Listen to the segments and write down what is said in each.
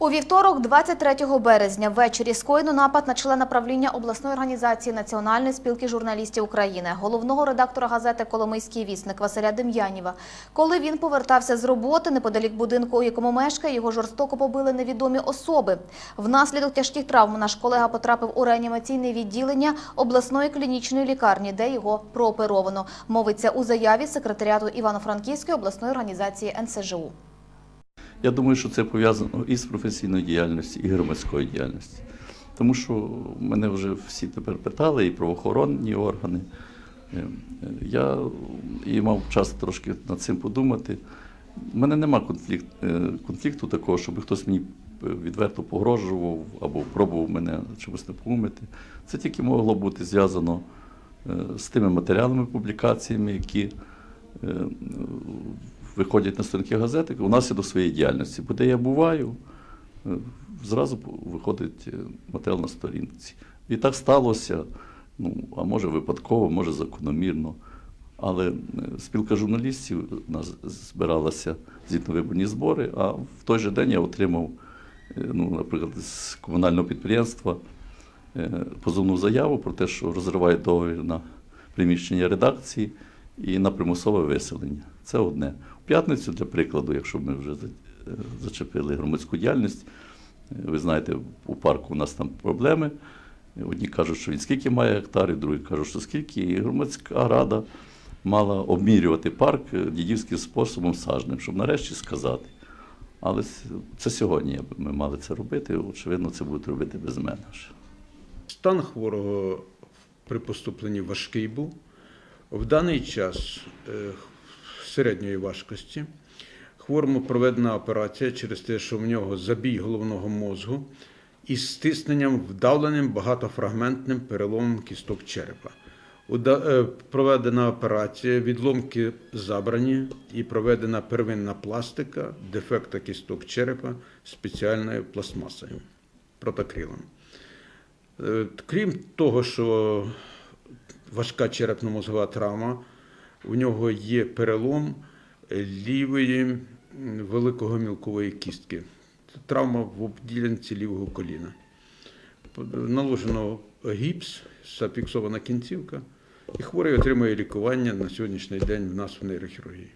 У вівторок, 23 березня, ввечері скоєно напад на члена правління обласної організації Національної спілки журналістів України, головного редактора газети Коломийський вісник Василя Дем'яніва. Коли він повертався з роботи неподалік будинку, у якому мешкає, його жорстоко побили невідомі особи. Внаслідок тяжких травм наш колега потрапив у реанімаційне відділення обласної клінічної лікарні, де його прооперовано. Мовиться у заяві секретаріату Івано-Франківської обласної організації НСЖУ. Я думаю, що це пов'язано і з професійною діяльністю, і громадською діяльністю. Тому що мене вже всі тепер питали, і правоохоронні органи. Е, Я і мав час трошки над цим подумати. У мене нема конфлікт, е, конфлікту такого, щоб хтось мені відверто погрожував або пробував мене чомусь напомити. Це тільки могло бути зв'язано е, з тими матеріалами, публікаціями, які е, виходять на сторінки газети унаслідок своєї діяльності. Бо де я буваю, е, зразу виходить е, матеріал на сторінці. І так сталося, ну, а може випадково, може закономірно. Але е, спілка журналістів у нас збиралася звітно-виборні збори, а в той же день я отримав, ну, наприклад, з комунального підприємства позовну заяву про те, що розривають договір на приміщення редакції і на примусове виселення. Це одне. У п'ятницю, для прикладу, якщо ми вже е, зачепили громадську діяльність, е, ви знаєте, у парку у нас там проблеми. Одні кажуть, що він скільки має гектарів, другі кажуть, що скільки. І громадська рада мала обмірювати парк е, дідівським способом сажним, щоб нарешті сказати. Але це сьогодні ми мали це робити. Очевидно, це будуть робити без мене. Стан хворого при поступленні важкий був. В даний час е, середньої важкості. Хворому проведена операція через те, що в нього забій головного мозку із стисненням вдавленим багатофрагментним переломом кісток черепа. Е, Проведена операція, відломки забрані і проведена первинна пластика дефекта кісток черепа спеціальною пластмасою протокрилом. Е, Крім того, що важка черепно-мозгова травма, у нього є перелом лівої великого мілкової кістки. Це травма в обділянці лівого коліна. Наложено гіпс, зафіксована кінцівка, і хворий отримує лікування на сьогоднішній день в нас в нейрохірургії.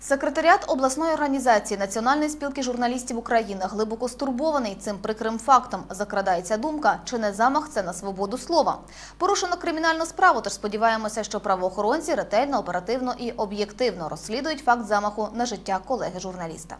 Секретаріат обласної організації Національної спілки журналістів України глибоко стурбований цим прикрим фактом. Закрадається думка, чи не замах це на свободу слова. Порушено кримінальну справу, тож сподіваємося, що правоохоронці ретельно, оперативно і об'єктивно розслідують факт замаху на життя колеги журналіста.